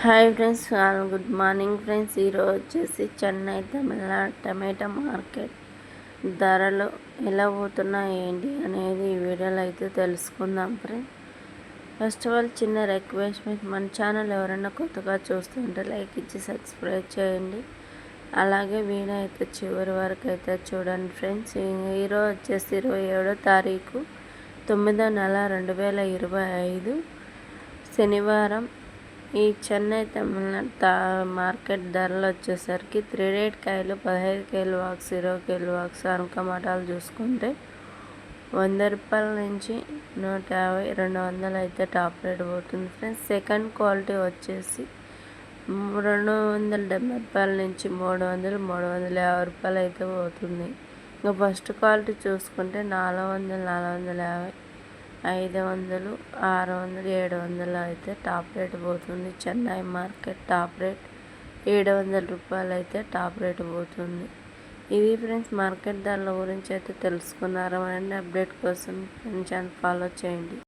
Hi friends good morning friends ఈరోజు వచ్చేసి చెన్నై తమిళనాడు టమాటా market ధరలు ఎలా పోతున్నాయి ఏంటి అనేది ఈ వీడియోలో అయితే తెలుసుకుందాం ఫ్రెండ్స్ ఫస్ట్ ఆఫ్ ఆల్ చిన్న రిక్వెస్ట్ మన ఛానల్ ఎవరైనా కొత్తగా చూస్తుంటే లైక్ ఇచ్చి సబ్స్క్రైబ్ చేయండి. అలాగే వీడియో అయితే చివరి వరకు అయితే చూడండి ఫ్రెండ్స్ ఈరోజు వచ్చేసి ఇరవై ఏడో తారీఖు తొమ్మిదో నెల రెండు వేల ఇరవై ఐదు శనివారం ఈ చెన్నై తమిళనాడు మార్కెట్ ధరలు వచ్చేసరికి త్రీ రేట్ కాయలు పదహైదు కేలు వాక్స్ ఇరవై కేలు బాక్స్ అనకమటాలు చూసుకుంటే వంద రూపాయల నుంచి నూట యాభై రెండు వందలు అయితే టాప్ రేట్ పోతుంది ఫ్రెండ్స్. సెకండ్ క్వాలిటీ వచ్చేసి రెండు వందల డెబ్బై రూపాయల నుంచి మూడు వందలు మూడు వందల యాభై రూపాయలు అయితే పోతుంది. ఇంకా ఫస్ట్ క్వాలిటీ చూసుకుంటే నాలుగు వందలు నాలుగు వందల యాభై. ఐదు వందలు ఆరు వందలు ఏడు వందలు అయితే టాప్ రేట్ పోతుంది. చెన్నై మార్కెట్ టాప్ రేట్ ఏడు వందల రూపాయలు అయితే టాప్ రేట్ పోతుంది. ఇది ఫ్రెండ్స్ మార్కెట్ ధరల గురించి అయితే తెలుసుకున్నారు అండి అప్డేట్ కోసం ఫ్రెండ్స్ ఫాలో చేయండి.